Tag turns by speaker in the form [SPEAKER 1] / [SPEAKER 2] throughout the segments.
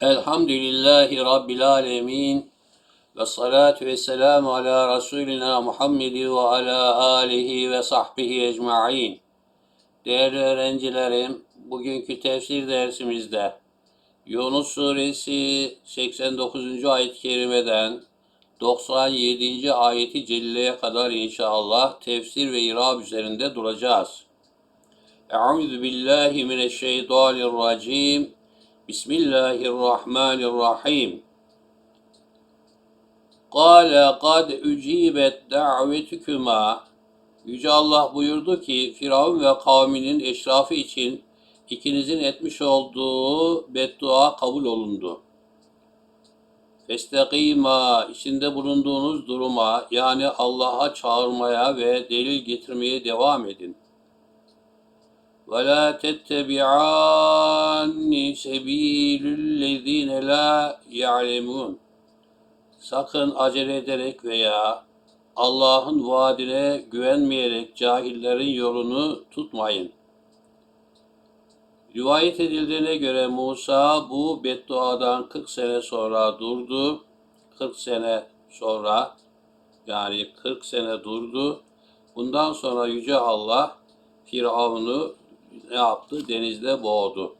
[SPEAKER 1] Elhamdülillahi Rabbil alemin. Ve salatu ve selamu ala Resulina Muhammedi ve ala alihi ve sahbihi ecma'in. Değerli öğrencilerim, bugünkü tefsir dersimizde Yunus suresi 89. ayet-i kerimeden 97. ayeti celleye kadar inşallah tefsir ve irab üzerinde duracağız. Euzu billahi mineşşeytanirracim. Bismillahirrahmanirrahim. Kâle kad ücibet davetukuma. Yüce Allah buyurdu ki Firavun ve kavminin eşrafı için ikinizin etmiş olduğu beddua kabul olundu. Festekima içinde bulunduğunuz duruma yani Allah'a çağırmaya ve delil getirmeye devam edin. Ve la tettebi'anni sebilüllezine la ya'lemun. Sakın acele ederek veya Allah'ın vaadine güvenmeyerek cahillerin yolunu tutmayın. Rivayet edildiğine göre Musa bu bedduadan 40 sene sonra durdu. 40 sene sonra yani 40 sene durdu. Bundan sonra Yüce Allah Firavun'u ne yaptı? Denizde boğdu.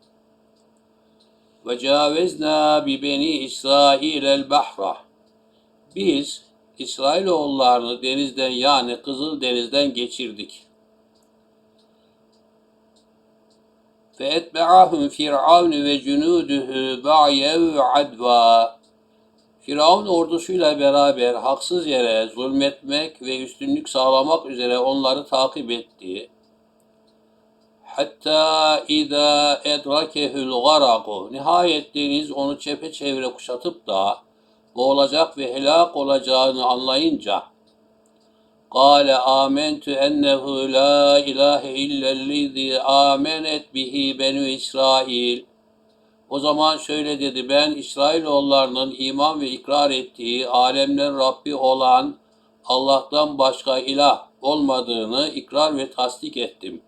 [SPEAKER 1] Ve cavezna bi beni İsrail el bahra. Biz İsrailoğullarını denizden yani Kızıl Deniz'den geçirdik. Ve cunuduhu ba'yev ve adva. Firavun ordusuyla beraber haksız yere zulmetmek ve üstünlük sağlamak üzere onları takip etti. Hatta ida edrakehul garaku. Nihayet deniz onu çepeçevre kuşatıp da boğulacak ve helak olacağını anlayınca Kale amentu ennehu la ilahe illellezi amenet bihi benu İsrail. O zaman şöyle dedi ben İsrailoğullarının iman ve ikrar ettiği alemlerin Rabbi olan Allah'tan başka ilah olmadığını ikrar ve tasdik ettim.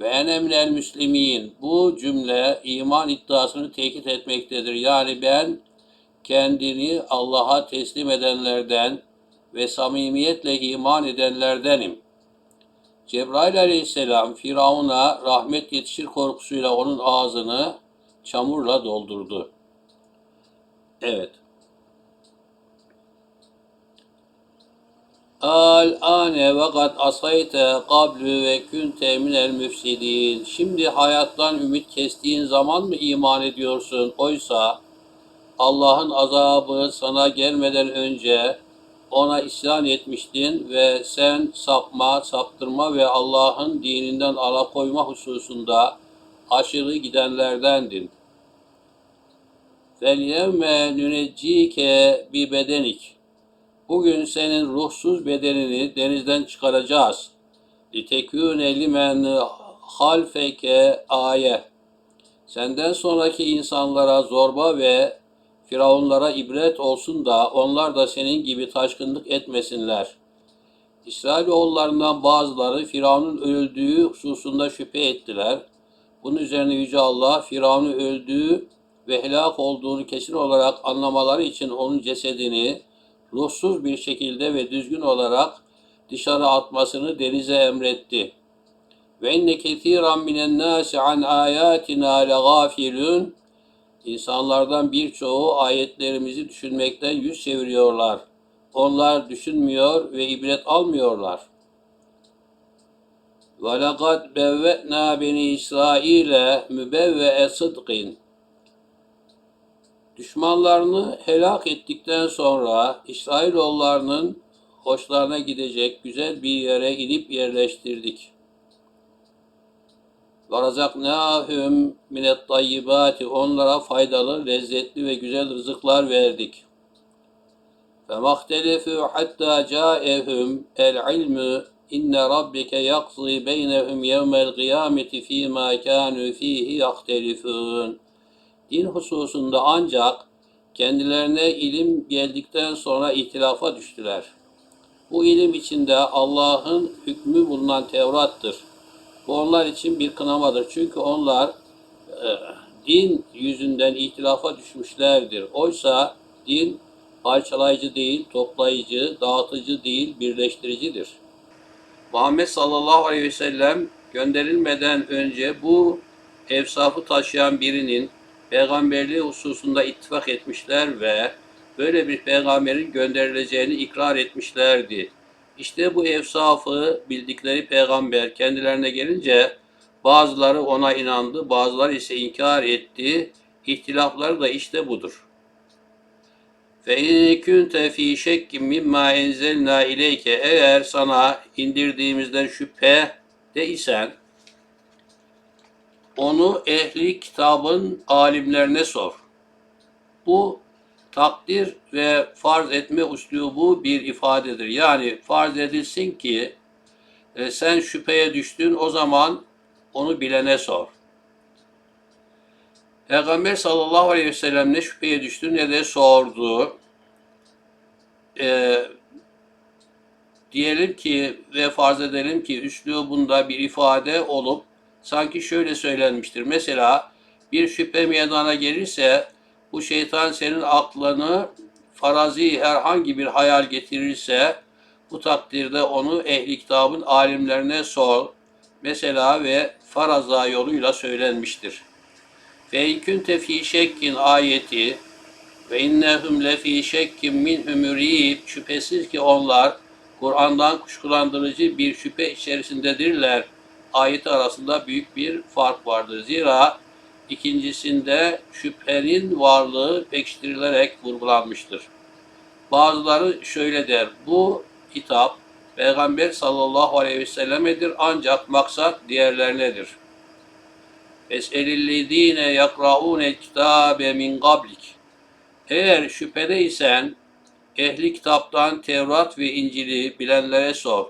[SPEAKER 1] Ve enemnel müslimin bu cümle iman iddiasını tekit etmektedir. Yani ben kendini Allah'a teslim edenlerden ve samimiyetle iman edenlerdenim. Cebrail aleyhisselam Firavun'a rahmet yetişir korkusuyla onun ağzını çamurla doldurdu. Evet. Al ane ve kad asayte kablu ve künte minel müfsidin. Şimdi hayattan ümit kestiğin zaman mı iman ediyorsun? Oysa Allah'ın azabı sana gelmeden önce ona isyan etmiştin ve sen sapma, saptırma ve Allah'ın dininden alakoyma hususunda aşırı gidenlerdendin. Fel yevme nünecike bi bedenik.'' Bugün senin ruhsuz bedenini denizden çıkaracağız. لِتَكُونَ لِمَنْ halfeke aye. Senden sonraki insanlara zorba ve Firavunlara ibret olsun da onlar da senin gibi taşkınlık etmesinler. İsrailoğullarından bazıları Firavun'un öldüğü hususunda şüphe ettiler. Bunun üzerine Yüce Allah Firavun'un öldüğü ve helak olduğunu kesin olarak anlamaları için onun cesedini ruhsuz bir şekilde ve düzgün olarak dışarı atmasını denize emretti. Ve inne ketiran minen nasi an ayatina legafilun İnsanlardan birçoğu ayetlerimizi düşünmekten yüz çeviriyorlar. Onlar düşünmüyor ve ibret almıyorlar. وَلَقَدْ بَوَّأْنَا بَنِي İsrail'e mübevve'e sıdkın. Düşmanlarını helak ettikten sonra İsrailoğullarının hoşlarına gidecek güzel bir yere inip yerleştirdik. Ve razaknâhüm minet onlara faydalı, lezzetli ve güzel rızıklar verdik. Ve mahtelefû hattâ câehüm el ilmü inne rabbike yakzî beynehum yevmel kıyameti fîmâ kânû fîhî yahtelifûn.'' Din hususunda ancak kendilerine ilim geldikten sonra ihtilafa düştüler. Bu ilim içinde Allah'ın hükmü bulunan Tevrat'tır. Bu onlar için bir kınamadır. Çünkü onlar e, din yüzünden ihtilafa düşmüşlerdir. Oysa din parçalayıcı değil, toplayıcı, dağıtıcı değil, birleştiricidir. Muhammed sallallahu aleyhi ve sellem gönderilmeden önce bu evsafı taşıyan birinin peygamberliği hususunda ittifak etmişler ve böyle bir peygamberin gönderileceğini ikrar etmişlerdi. İşte bu efsafı bildikleri peygamber kendilerine gelince bazıları ona inandı, bazıları ise inkar etti. İhtilaflar da işte budur. Fe in kunte fi şekkin mimma enzelna ileyke eğer sana indirdiğimizden şüphe de isen onu ehli kitabın alimlerine sor. Bu takdir ve farz etme üslubu bir ifadedir. Yani farz edilsin ki e, sen şüpheye düştün o zaman onu bilene sor. Peygamber sallallahu aleyhi ve sellem ne şüpheye düştü ne de sordu. Ee, diyelim ki ve farz edelim ki üslubunda bir ifade olup sanki şöyle söylenmiştir. Mesela bir şüphe meydana gelirse bu şeytan senin aklını farazi herhangi bir hayal getirirse bu takdirde onu ehli kitabın alimlerine sor. Mesela ve faraza yoluyla söylenmiştir. Ve in kunte fi şekkin ayeti ve innehum le fi şekkin minhu mürib şüphesiz ki onlar Kur'an'dan kuşkulandırıcı bir şüphe içerisindedirler. Ayeti arasında büyük bir fark vardır. Zira ikincisinde şüphenin varlığı pekiştirilerek vurgulanmıştır. Bazıları şöyle der, bu kitap Peygamber sallallahu aleyhi ve sellemedir ancak maksat diğerlerinedir. Es'elillezine yakraune kitabe min qablik. Eğer şüphedeysen ehli kitaptan Tevrat ve İncil'i bilenlere sor.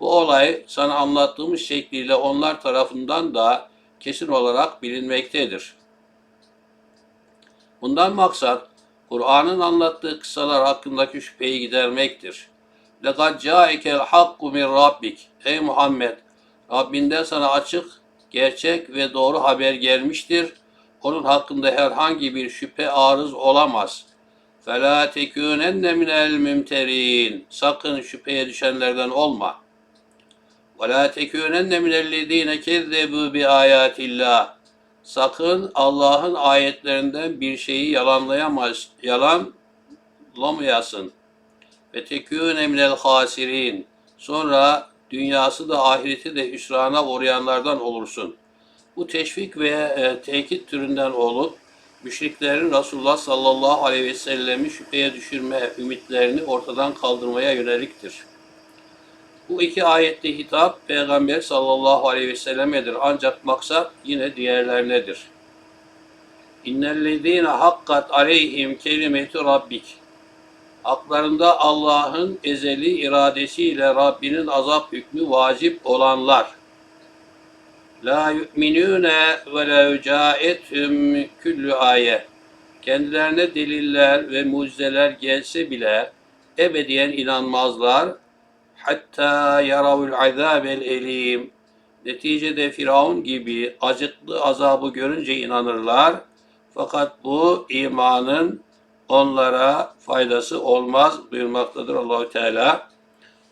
[SPEAKER 1] Bu olay sana anlattığımız şekliyle onlar tarafından da kesin olarak bilinmektedir. Bundan maksat Kur'an'ın anlattığı kıssalar hakkındaki şüpheyi gidermektir. لَقَدْ جَاءَكَ الْحَقُّ مِنْ رَبِّكَ Ey Muhammed! Rabbinden sana açık, gerçek ve doğru haber gelmiştir. Onun hakkında herhangi bir şüphe arız olamaz. فَلَا تَكُونَنَّ مِنَ الْمُمْتَرِينَ Sakın şüpheye düşenlerden olma. وَلَا تَكُونَنَّ مِنَ الَّذ۪ينَ كَذَّبُوا بِآيَاتِ اللّٰهِ Sakın Allah'ın ayetlerinden bir şeyi yalanlayamaz, yalanlamayasın. Ve tekûne minel hasirin. Sonra dünyası da ahireti de hüsrana uğrayanlardan olursun. Bu teşvik ve e, tekit türünden olup müşriklerin Resulullah sallallahu aleyhi ve sellemi şüpheye düşürme ümitlerini ortadan kaldırmaya yöneliktir. Bu iki ayette hitap Peygamber sallallahu aleyhi ve sellemedir. Ancak maksat yine diğerlerinedir. İnnellezîne hakkat aleyhim kelimetu rabbik. Haklarında Allah'ın ezeli iradesiyle Rabbinin azap hükmü vacip olanlar. La yu'minûne ve la câethum küllü ayet. Kendilerine deliller ve mucizeler gelse bile ebediyen inanmazlar hatta yaravul azabel elim. Neticede Firavun gibi acıklı azabı görünce inanırlar. Fakat bu imanın onlara faydası olmaz buyurmaktadır Allahü Teala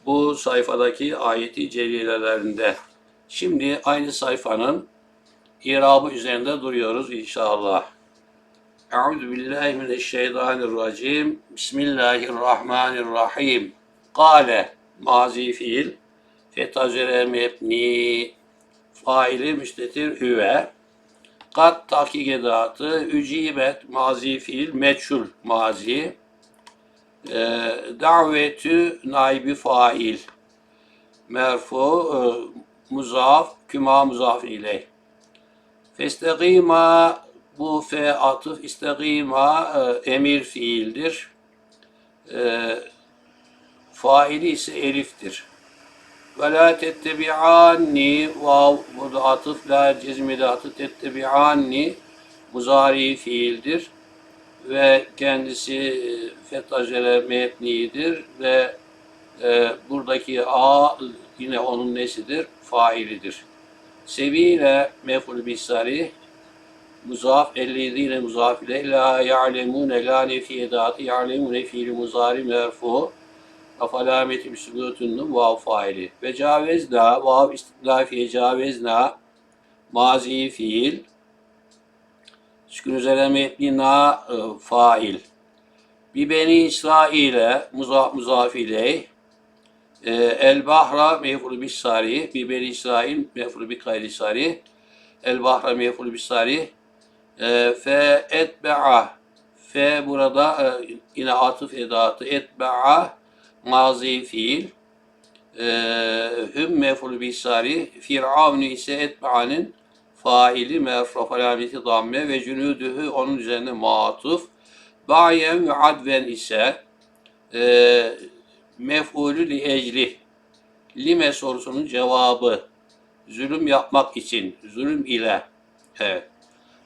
[SPEAKER 1] bu sayfadaki ayeti celilelerinde. Şimdi aynı sayfanın irabı üzerinde duruyoruz inşallah. Euzu billahi mineşşeytanirracim. Bismillahirrahmanirrahim. Kale mazi fiil. Fetazere mebni faili müstetir hüve. Kat takik edatı ücibet mazi fiil meçhul mazi. E, davetü naibi fail. Merfu e, muzaf küma muzaf ile. Festegima bu fe atıf istegima e, emir fiildir. E, faili ise eliftir. Ve la tettebi'anni vav burada atıf la atıf tettebi'anni muzari fiildir ve kendisi e, fetacele mebnidir ve e, buradaki a yine onun nesidir? Failidir. Sebile meful bisari muzaf ellezine muzaf ile la ya'lemune la nefi edatı ya'lemune fiili muzari merfu afalameti bisugutun vav faili ve cavezna vav istiknafiye cavezna mazi fiil sükun üzere mebni na e, fail bi beni İsrail'e muzaf muzaf ileyh e, el bahra mef'ul bis sari bi beni İsrail mef'ul bi gayri sari el bahra mef'ul bis sari e, fe etbe'a fe burada e, yine atıf edatı etbe'a mazi fiil. E, hüm mef'ul bis sari firavun ise etbe'anın faili merfu alameti damme ve cünüdühü onun üzerine matuf. Bayen ve adven ise e, mef'ulü li ecli lime sorusunun cevabı zulüm yapmak için zulüm ile. Evet.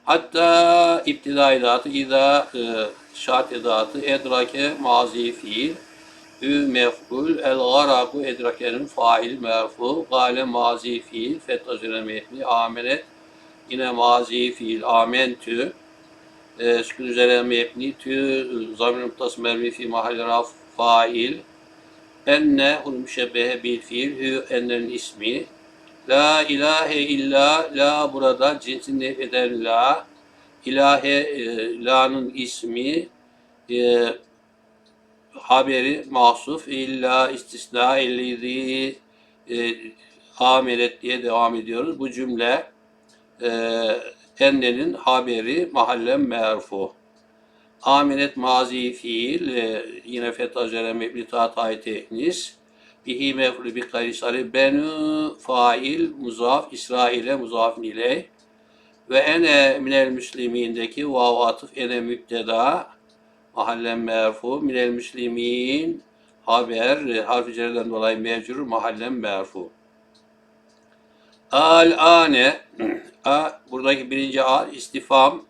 [SPEAKER 1] hatta iptida edatı ida e, şart edatı edrake mazi fiil ü mef'ul el garaku edrakenin fail merfu gale mazi fiil fetha üzerine mehni amenet yine mazi fiil amentü e, sükun üzerine mebni tü. Zamir muttas mermi fi mahalle raf fail. Enne ul müşebbehe bil fiil hü ennenin ismi. La ilahe illa la burada cinsin nef eden la. İlahe e, la'nın ismi. E, haberi mahsuf illa istisna ellezi e, amelet diye devam ediyoruz. Bu cümle e, ennenin haberi mahallen merfu. Aminet mazi fiil e, yine fetha üzere mebni tatay teknis. Bihi mefru bi karisari benü fail muzaf İsrail'e muzafin iley. Ve ene minel müslimindeki vav atıf ene müpteda mahallen merfu minel müslimin. Haber e, harfi cerreden dolayı mevcur mahallen merfu. Al ane. A buradaki birinci a istifam.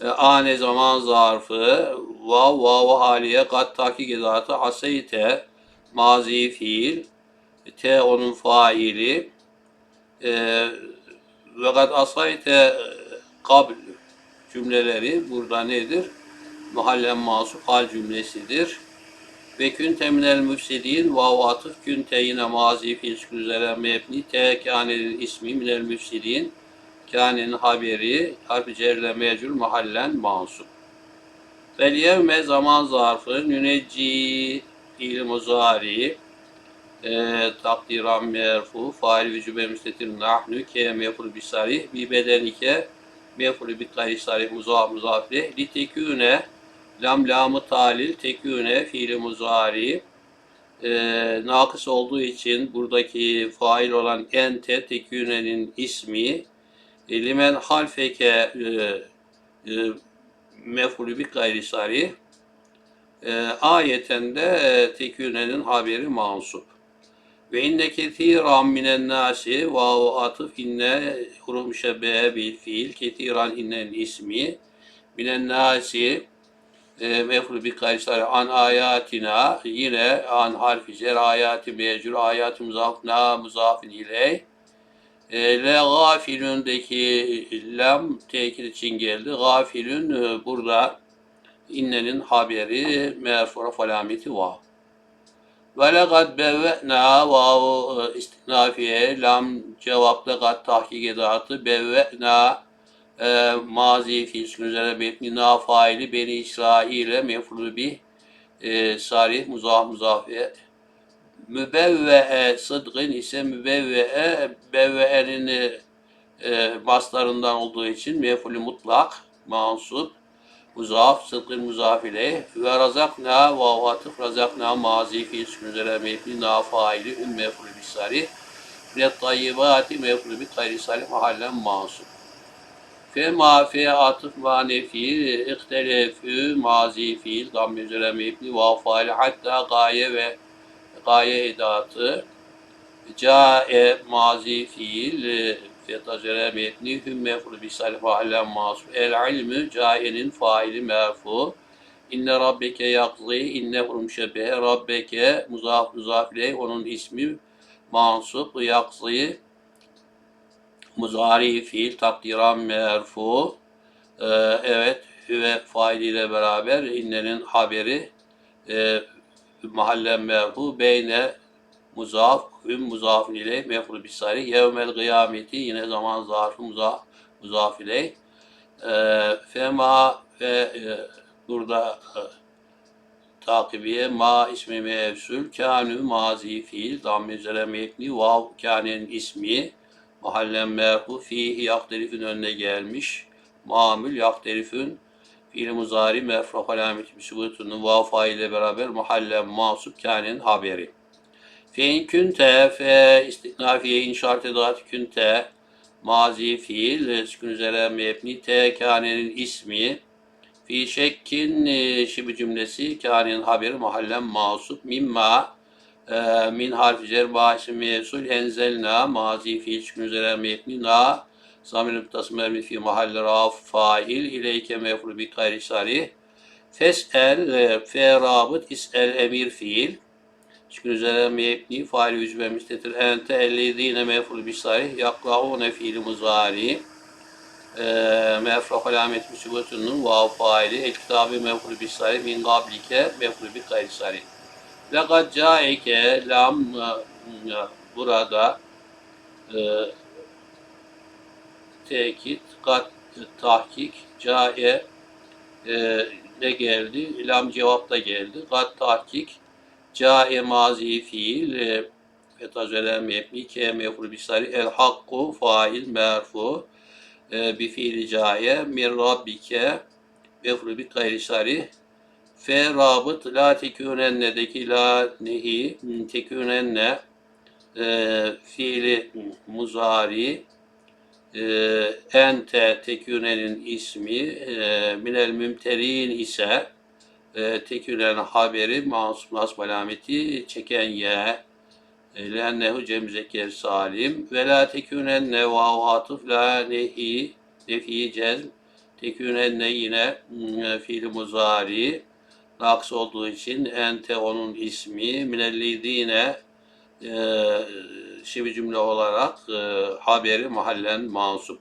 [SPEAKER 1] E, ane zaman zarfı. Vav vav haliye kat takik edatı aseyte mazi fiil. Te onun faili. E, ve kat asayte kabl cümleleri burada nedir? Muhallen masuf hal cümlesidir. Ve künte minel müfsidin vav atıf künte yine mazi fiil sükun üzere mebni te kânenin ismi minel müfsidin kânenin haberi harfi cerle mecul mahallen mansub. Vel yevme zaman zarfı nünecci fiil muzari e, takdiran merfu fail ve cübe müstetir nahnu ke meful bisarih bi bedenike meful bi gayri sarih muzaf muzafle li teküne lam lamı talil teküne fiili muzari e, nakıs olduğu için buradaki fail olan ente tekünenin ismi. E, limen halfeke e, e, mefulü bi gayri sarih e, ayeten de e, tekünenin haberi mansup. Ve inne ketiran minen nasi vav atıf inne huruf müşebbehe bil fiil ketiran innen ismi. Minen nasi e, mefru bi kaysar an ayatina yine an harfi cer ayati mecur ayati muzaf na muzafin iley e, le gafilündeki lam tekil için geldi. Gafilün e, burada innenin haberi merfura falameti vav. Ve lekad bevve'na vav istinafiye lam cevapla kat tahkik edatı bevve'na e, mazi fiil üzere betni na faili beni İsrail'e mefru bi e, sarih muzaf muzafiye mübevve'e sıdgın ise mübevve'e bevve'enin e, maslarından olduğu için mefulü mutlak mansup muzaf sıdkın muzaf ile ve razakna ve atıf razakna mazi fi sükun üzere mefli na faili üm mefulü bisari ve tayyibati mefulü bi gayri mahallen mansup fe ma fe atıf ma nefi ihtelefü mazi fiil damme üzere mefli ve faili hatta gaye ve gaye edatı. Cae mazi fiil fetacere metni hüm mefru bi salih mahallen masuf el ilmü caenin faili merfu inne rabbeke yakzi inne müşebbehe rabbeke muzaf muzaf onun ismi mansup yakzi muzari fiil takdiran merfu Ee, evet, ve failiyle beraber innenin haberi e, mahallen merhu beyne muzaf, hüm muzafin ile mefru bisari. Yevmel kıyameti yine zaman zarfı muzaf, muzaf ile. E, fema ve e, burada e, takibiye ma ismi mevsul. Kânü mazi fiil damme üzere mebni vav kânenin ismi mahallen merhu fihi yakterifin önüne gelmiş. Mamül yakterifün fiil muzari merfu alamet müsübutunun vav fail ile beraber mahallen masup kânenin haberi. Fein künte fe istiknafiye inşaat edat künte mazi fiil sükun üzere mebni te kânenin ismi. Fi şekkin e, şibi cümlesi kânenin haberi mahallen masup mimma min harfi cer bahisi mevsul enzelna mazi fiil sükun üzere mebni na zamir müptası mermi fi mahalle raf fail ileyke mefru bi gayri sarih fes'el e, fe rabıt is'el emir fiil. Şükür üzere mebni faali yüz ve müstetir. Ente ellezine meful bisarih yaklaune fiili muzari. E, mefraf alamet müsübetunun vav faili el kitabı meful bisarih min gablike meful bi gayri sarih lekad caike lam e, burada e, tekit kat tahkik cae e, ne geldi? Lam cevap da geldi. Kat tahkik Câe mazi fiil e, fetazelen mebni ke mefru bisari el hakku fail merfu e, bi fiili câe min rabbike mefru bi gayri fe rabıt la tekûnenne'deki la nehi tekûnenne e, fiili muzari e, ente tekûnenin ismi e, minel mümterin ise e, tekülen haberi masum nasb alameti çeken ye e, lennehu cem zeker salim ve la tekünenne vav atıf la nehi nefi cezm tekünenne yine mm, fiil muzari naks olduğu için ente onun ismi minellidine e, şivi cümle olarak e, haberi mahallen mansup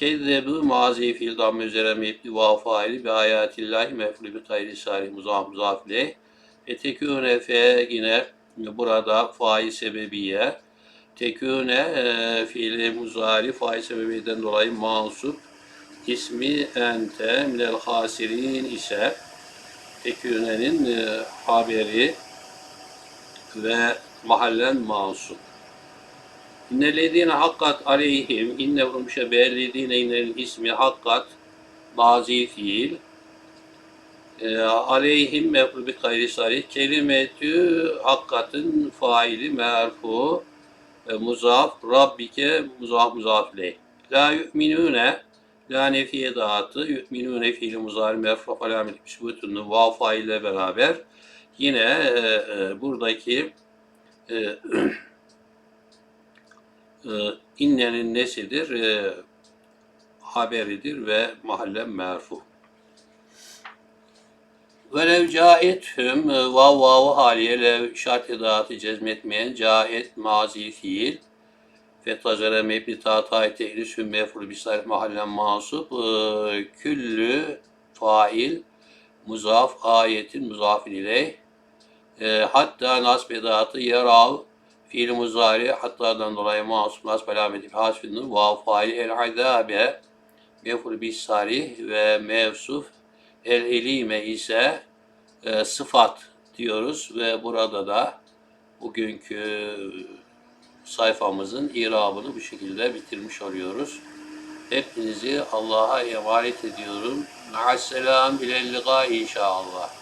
[SPEAKER 1] Kezzebu mazi fiil damme üzere mebni vav faili bi ayatillahi mef'ulü bi gayri sarih muzaf muzaf leh. Ve tekûne fe yine burada fail sebebiye. Tekûne e, fiili muzari fail sebebiyeden dolayı mansup. İsmi ente minel hasirin ise tekûnenin e, haberi ve mahallen mansup. İnnellezine hakkat aleyhim innehum şebellezine innel ismi hakkat mazi fiil e, aleyhim mefru bi gayri sarih kelimetü hakkatın faili merfu e, muzaf rabbike muzaf muzaf leh la yu'minune la nefiye dağıtı yu'minune fiili muzari merfu alamet müsbutunu vav faile beraber yine e, e, buradaki e, e, innenin nesidir? E, haberidir ve mahalle merfu. Velev caethüm e, vav vav haliye lev şart edatı cezmetmeyen caet mazi fiil fetazere mebni tatay tehli süm mefru bisarif mahallen masup e, küllü fail muzaf ayetin muzafin ileyh. E, hatta nasb edatı yerav fiil muzari hattadan dolayı masum nasb alameti hasfinin vav fail el azabe meful bis sarih ve mevsuf el elime ise e, sıfat diyoruz ve burada da bugünkü sayfamızın irabını bu şekilde bitirmiş oluyoruz. Hepinizi Allah'a emanet ediyorum. Ma'asselam ilel liqa inşallah.